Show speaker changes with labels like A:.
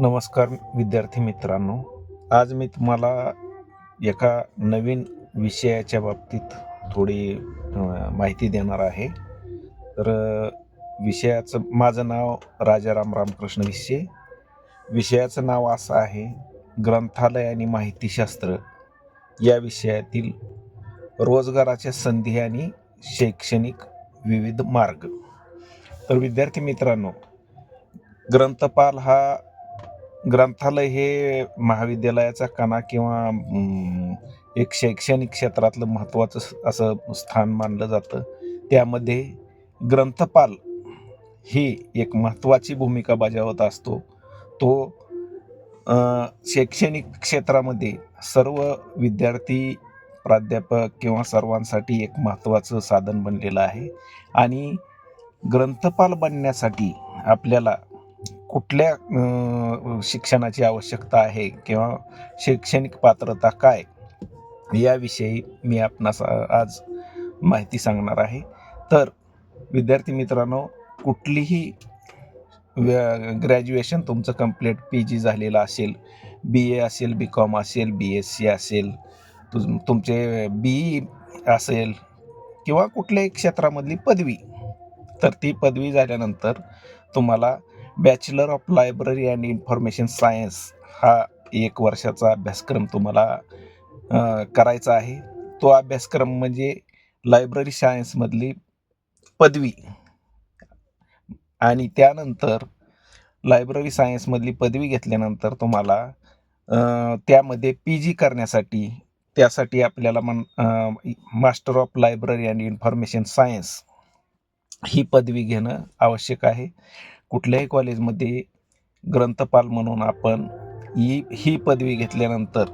A: नमस्कार विद्यार्थी मित्रांनो. आज मी तुम्हाला एका नवीन विषयाच्या बाबतीत थोडी माहिती देणार आहे. तर विषयाचं माझं नाव राजाराम रामकृष्ण विषय विषयाचं नाव असं आहे ग्रंथालय आणि माहितीशास्त्र. या विषयातील रोजगाराच्या संधी आणि शैक्षणिक विविध मार्ग. तर विद्यार्थी मित्रांनो ग्रंथपाल हा ग्रंथालय हे महाविद्यालयाचा कणा किंवा एक शैक्षणिक क्षेत्रातलं महत्त्वाचं असं स्थान मानलं जातं. त्यामध्ये ग्रंथपाल ही एक महत्त्वाची भूमिका बजावत असतो. तो शैक्षणिक क्षेत्रामध्ये सर्व विद्यार्थी प्राध्यापक किंवा सर्वांसाठी एक महत्त्वाचं साधन बनलेलं आहे. आणि ग्रंथपाल बनण्यासाठी आपल्याला कुठल्या शिक्षणाची आवश्यकता आहे किंवा शैक्षणिक पात्रता काय याविषयी मी आपणास आज माहिती सांगणार आहे. तर विद्यार्थी मित्रांनो कुठलीही ग्रॅज्युएशन तुमचं कंप्लीट पी जी झालेलं असेल बी ए असेल बी कॉम असेल बी एस सी असेल तुझ तुमचे बी असेल किंवा कुठल्याही क्षेत्रामधली पदवी तर ती पदवी झाल्यानंतर तुम्हाला bachelor of library and information science हा एक वर्षाचा अभ्यासक्रम तुम्हाला करायचा आहे. तो अभ्यासक्रम म्हणजे लायब्ररी सायन्समधली पदवी. आणि त्यानंतर लायब्ररी सायन्समधली पदवी घेतल्यानंतर तुम्हाला त्यामध्ये पी जी करण्यासाठी त्यासाठी आपल्याला मन master of library and information science ही पदवी घेणं आवश्यक आहे. कुठल्याही कॉलेजमध्ये ग्रंथपाल म्हणून आपण ही ही पदवी घेतल्यानंतर